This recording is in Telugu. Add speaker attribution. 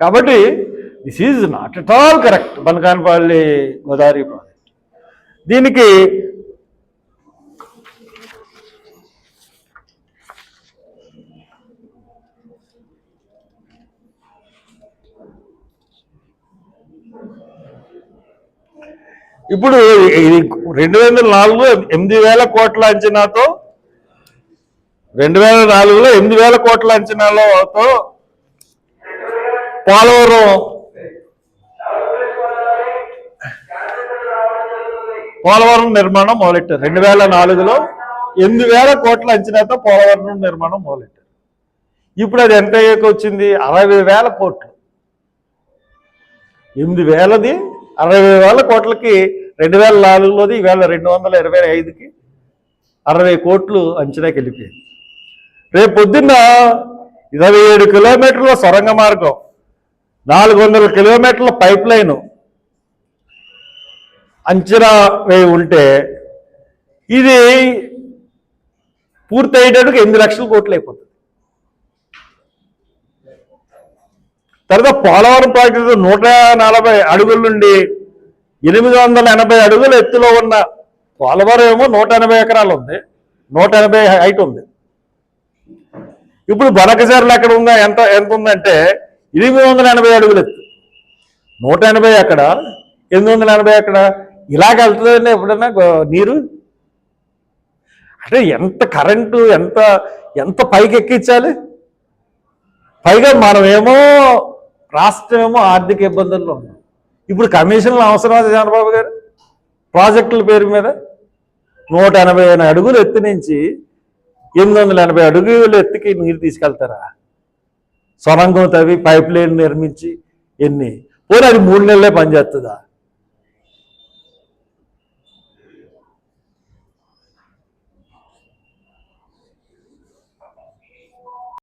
Speaker 1: కాబట్టి this is not at all correct Banakanapalli Godavari project. దీనికి ఇప్పుడు ఇది రెండు వేల నాలుగులో ఎనిమిది వేల కోట్ల అంచనాతో రెండు వేల నాలుగులో ఎనిమిది వేల కోట్ల అంచనాలతో పోలవరం. పోలవరం నిర్మాణం మొదలెట్టారు. రెండు వేల నాలుగులో ఎనిమిది వేల కోట్ల అంచనాతో పోలవరం నిర్మాణం మొదలెట్టారు. ఇప్పుడు అది ఎంత అయ్యాక వచ్చింది? అరవై వేల కోట్లు. ఎనిమిది వేలది అరవై వేల కోట్లకి రెండు వేల నాలుగులోది ఈవేళ రెండు వందల ఇరవై ఐదుకి అరవై కోట్లు అంచనాకి వెళ్ళిపోయింది. రేపు పొద్దున్న ఇరవై ఏడు కిలోమీటర్ల సొరంగ మార్గం నాలుగు వందల కిలోమీటర్ల పైప్ లైను అంచనా వేయి ఉంటే ఇది పూర్తి అయ్యేటట్టుకు ఎనిమిది లక్షల కోట్లు అయిపోతుంది. తర్వాత పోలవరం ప్రాజెక్టు నూట నలభై అడుగుల నుండి ఎనిమిది వందల ఎనభై అడుగుల ఎత్తులో ఉన్న పోలవరం ఏమో నూట ఎనభై ఎకరాలు ఉంది నూట ఎనభై హైట్ ఉంది. ఇప్పుడు బనకచర్లు ఎక్కడ ఉందా ఎంత ఎంత ఉందంటే ఎనిమిది వందల ఎనభై అడుగులు. ఎత్తు నూట ఎనభై అక్కడ ఎనిమిది వందల ఎనభై అక్కడ ఇలాగ వెళ్తుందండి ఎప్పుడన్నా నీరు? అంటే ఎంత కరెంటు ఎంత ఎంత పైకి ఎక్కించాలి? పైగా మనమేమో రాష్ట్రమేమో ఆర్థిక ఇబ్బందుల్లో ఉన్నాం. ఇప్పుడు కమిషన్లు అవసరమా చంద్రబాబు గారు. ప్రాజెక్టుల పేరు మీద నూట ఎనభై అడుగులు ఎత్తు నుంచి ఎనిమిది వందల ఎనభై అడుగులు ఎత్తుకి నీరు తీసుకెళ్తారా? సొరంగం తవ్వి పైప్ లైన్ నిర్మించి ఎన్ని? పోనీ అది మూడు నెలలే పనిచేస్తుందా?